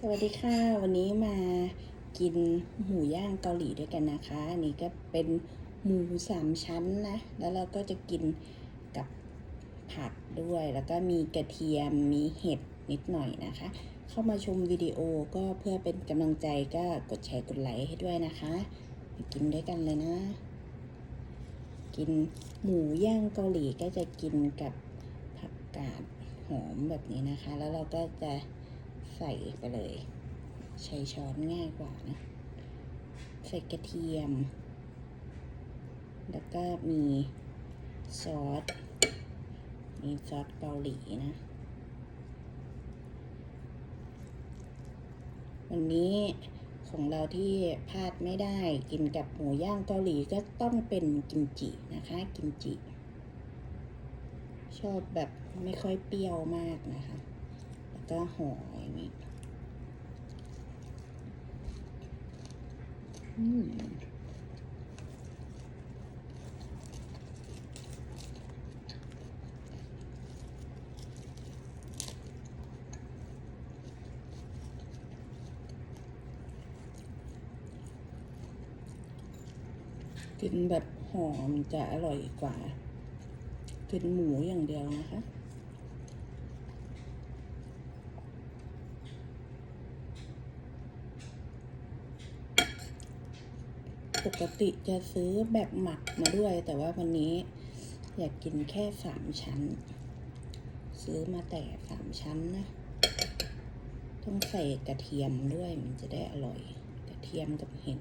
สวัสดีค่ะ วันนี้มากินหมูย่างเกาหลีด้วยกันนะคะอันนี้ก็เป็นหมูสามชั้นนะ แล้วเราก็จะกินกับผักด้วย แล้วก็มีกระเทียมมีเห็ดนิดหน่อยนะคะ เข้ามาชมวิดีโอก็เพื่อเป็นกำลังใจก็กดแชร์กดไลค์ให้ด้วยนะคะมากินด้วยกันเลยนะ กินหมูย่างเกาหลีก็จะกินกับผักกาดหอมแบบนี้นะคะ แล้วเราก็จะ ใส่ไปเลย ใช้ช้อนง่ายกว่านะ ใส่กระเทียม แล้วก็มีซอสมีซอสเกาหลีนะ วันนี้ของเราที่พลาดไม่ได้กินกับหมูย่างเกาหลีก็ต้องเป็นกิมจินะคะ กิมจิ ชอบแบบไม่ค่อยเปรี้ยวมากนะคะ แล้วก็ห่ออย่างนี้อืมกินแบบหอมจะอร่อยกว่ากินหมูอย่างเดียวนะคะ ปกติจะซื้อแบบหมักมาด้วย แต่ว่าวันนี้อยากกินแค่สามชั้น ซื้อมาแต่สามชั้นนะ ต้องใส่กระเทียมด้วยมันจะได้อร่อย กระเทียมกับเห็ด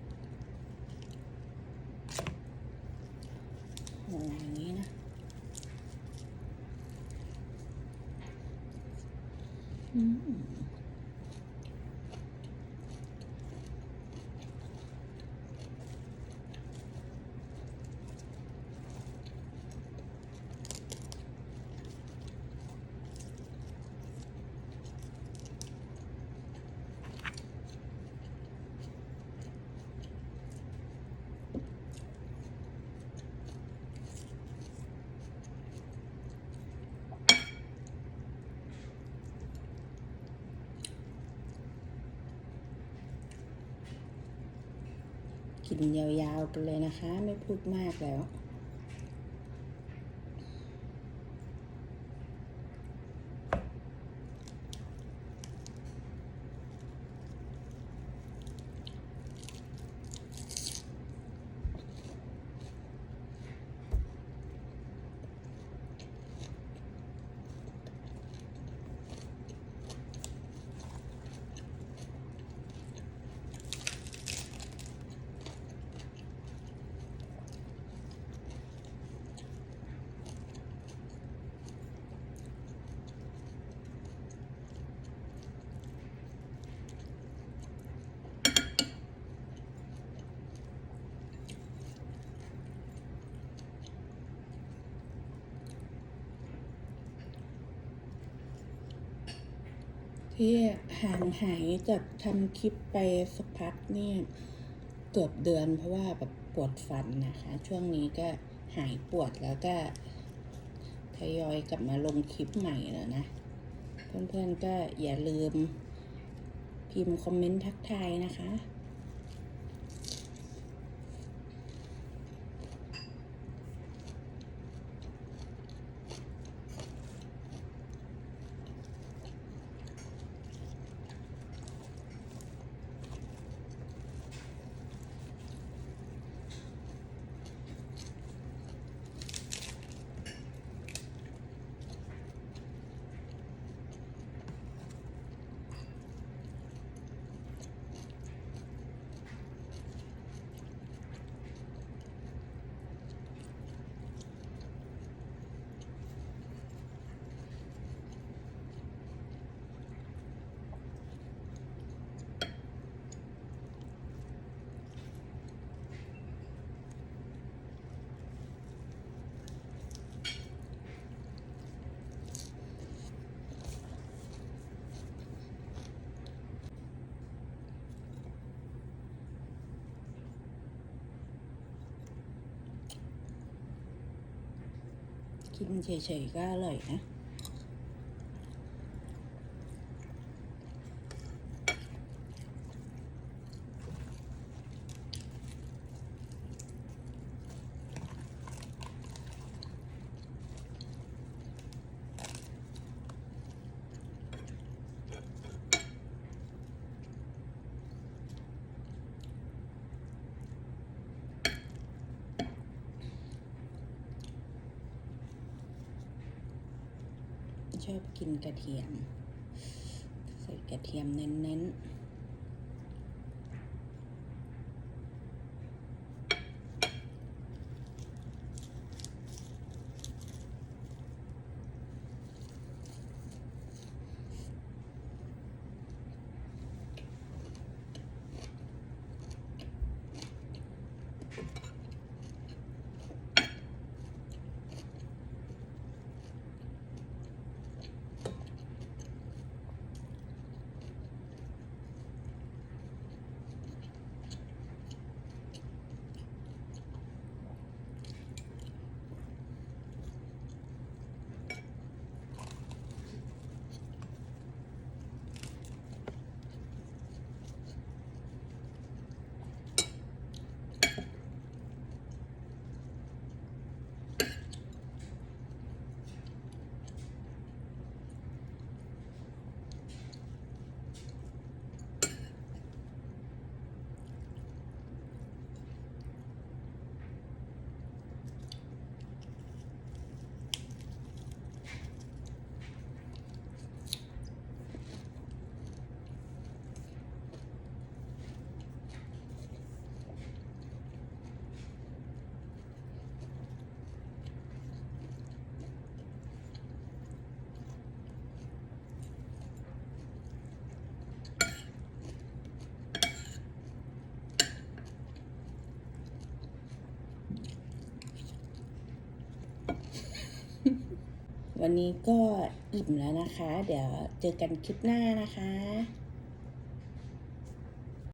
กินยาวๆไปเลยนะคะ ไม่พูดมากแล้ว ที่ห่างหายจากทำคลิปไปสักพักเนี่ยเกือบเดือนเพราะว่าแบบปวดฟันนะคะ ช่วงนี้ก็หายปวดแล้วก็ทยอยกลับมาลงคลิปใหม่แล้วนะ เพื่อนๆก็อย่าลืมพิมพ์คอมเมนต์ทักทายนะคะ กินเฉยๆก็อร่อยนะ อบกินกระเทียม ใส่กระเทียมเน้นๆ วันนี้ก็อิ่มแล้วนะคะ เดี๋ยวเจอกันคลิปหน้านะคะ